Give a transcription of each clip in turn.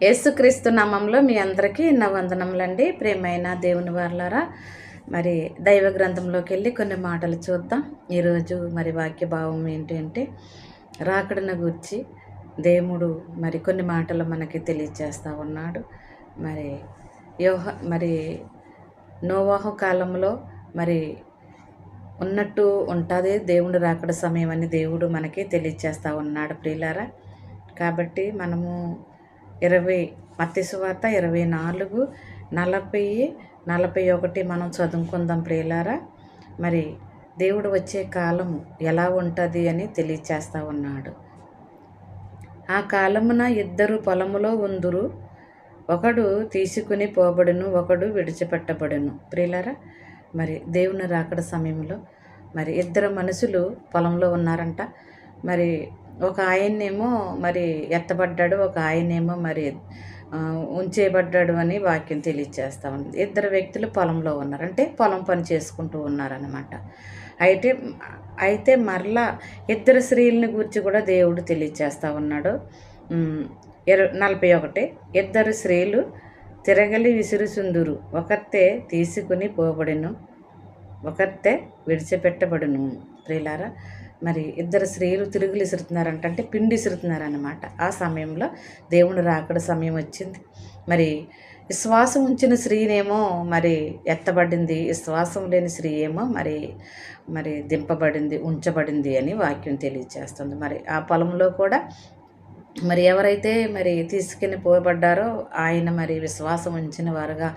యేసుక్రీస్తు నామంలో మీ అందరికీ నా వందనములండి. ప్రేమైన దేవుని వార్లారా మరి దైవ గ్రంథంలోకి వెళ్ళి కొన్ని మాటలు చూద్దాం. ఈరోజు మరి వాక్య భావం ఏంటంటే రాకడను గురించి దేవుడు మరి కొన్ని మాటలు మనకి తెలియజేస్తూ ఉన్నాడు. మరి యోహ మరి నోవాహ కాలంలో మరి ఉన్నట్టు ఉంటుంది దేవుడు రాకడ సమయం అని దేవుడు మనకి తెలియజేస్తూ ఉన్నాడు ప్రియులారా. కాబట్టి మనము ఇరవై మత్తి సువార్త ఇరవై నాలుగు నలభై నలభై ఒకటి మనం చదువుకుందాం ప్రియులారా. మరి దేవుడు వచ్చే కాలం ఎలా ఉంటుంది అని తెలియచేస్తూ ఉన్నాడు. ఆ కాలమున ఇద్దరు పొలములో ఉందురు. ఒకడు తీసుకుని పోబడును ఒకడు విడిచిపెట్టబడును. ప్రియులారా మరి దేవుని రాకడ సమయంలో మరి ఇద్దరు మనుషులు పొలంలో ఉన్నారంట. మరి ఒక ఆయన్నేమో మరి ఎత్తబడ్డాడు ఒక ఆయనేమో మరి ఉంచేయబడ్డాడు అని వాక్యం తెలియచేస్తా ఉంది. ఇద్దరు వ్యక్తులు పొలంలో ఉన్నారు. అంటే పొలం పని చేసుకుంటూ ఉన్నారనమాట అయితే అయితే మరలా ఇద్దరు స్త్రీలని గురించి కూడా దేవుడు తెలియచేస్తా ఉన్నాడు. ఇర నలభై ఒకటి. ఇద్దరు స్త్రీలు తిరగలి విసురుచుందురు ఒకతే తీసుకుని పోబడిను. ఒకతే విడిచిపెట్టబడును. ప్రియులారా మరి ఇద్దరు స్త్రీలు తిరుగులు ఇసురుతున్నారంట అంటే పిండి ఇసురుతున్నారనమాట ఆ సమయంలో దేవుని రాకడ సమయం వచ్చింది. మరి విశ్వాసం ఉంచిన స్త్రీనేమో మరి ఎత్తబడింది విశ్వాసం లేని స్త్రీ ఏమో మరి మరి దింపబడింది ఉంచబడింది అని వాక్యం తెలియజేస్తుంది మరి ఆ పొలంలో కూడా మరి ఎవరైతే మరి తీసుకెళ్ళి పోబడ్డారో ఆయన మరి విశ్వాసం ఉంచిన వారుగా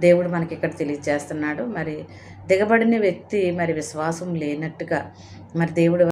దేవుడు మనకి ఇక్కడ తెలియజేస్తున్నాడు. మరి దిగబడిన వ్యక్తి మరి విశ్వాసం లేనట్టుగా మరి దేవుడు